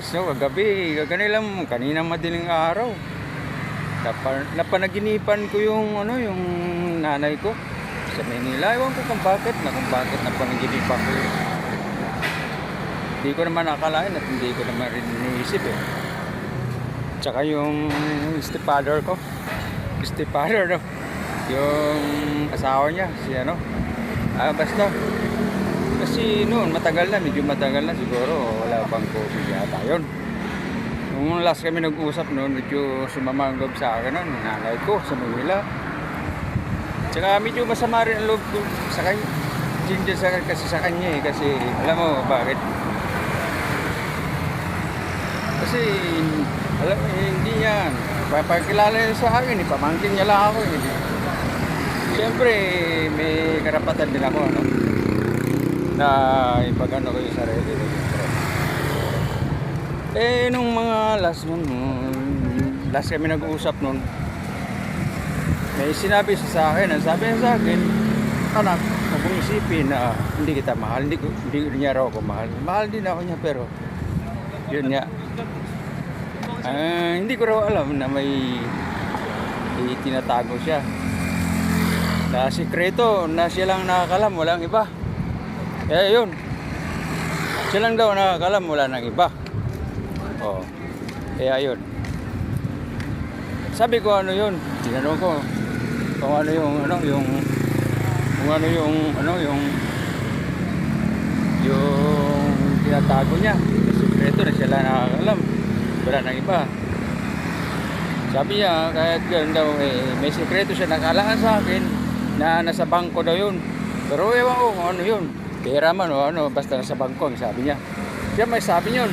So, kagabi, kanilang, kaninang madaling araw. Napa, napanaginipan ko yung, ano, yung nanay ko sa Manila. Ewan ko kung bakit, na kung bakit napanaginipan ko yun. Hindi ko naman nakalain at hindi ko naman rin iniisip eh. Tsaka yung stepfather ko. Stepfather, no? Yung asawa niya, si ano. Ah, basta. Kasi noon, matagal na, medyo matagal na siguro. Wala pang COVID yata yun. Nung last kami nag-usap noon, medyo sumama ang loob sa akin noon. Nanay ko sa Manila. Tsaka medyo masama rin ang loob ko sa kanya. Ginger sa kasi sa kanya eh. Kasi alam mo bakit? Kasi alam mo, eh, hindi yan. Papakilala niya sa akin, eh. pamangkin niya lang ako. Eh. Siyempre, may karapatan din ako, ano? Na ipagano ko yung sarili. Eh, nung mga last nun, nung last kami nag-uusap nun, may sinabi siya sa akin, ang sabi niya sa akin, anak, huwag mong isipin na hindi kita mahal, hindi, hindi niya raw ako mahal. Mahal din ako niya, pero yun nga. Ah, hindi ko raw alam na may itinatago siya. Na sikreto na siya lang nakakalam, walang iba. Eh yun. Siya lang daw nakakalam, wala nang iba. Oo. Kaya yun. Sabi ko ano yun, tinanong ko kung ano yung ano yung kung ano yung ano yung yung tinatago niya. Sikreto na siya lang nakakalam. Wala nang iba. Sabi niya, kahit ganun daw, eh, may sikreto siya nakalaan sa akin na nasa bangko daw yun. Pero ewan ko kung ano yun. Pera man o ano, basta nasa bangko, ang sabi niya. Siya may sabi yun.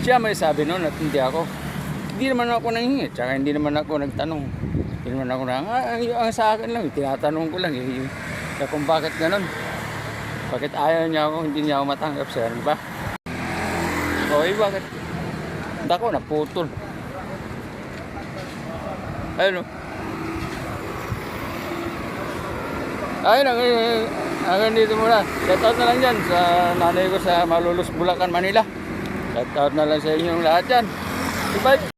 Siya may sabi nun at hindi ako. Hindi naman ako nanghingi, tsaka hindi naman ako nagtanong. Hindi naman ako nang, ah, ang, ang sa akin lang, tinatanong ko lang eh. Kaya kung bakit ganun. Bakit ayaw niya ako, hindi niya ako matanggap di ba? O, eh, bakit? Dako, naputol. Ayun o. Ayun, ang, hanggang dito muna. Shoutout na lang dyan sa nanay ko sa Malulus, Bulacan, Manila. Shoutout na lang sa inyong lahat dyan. Bye!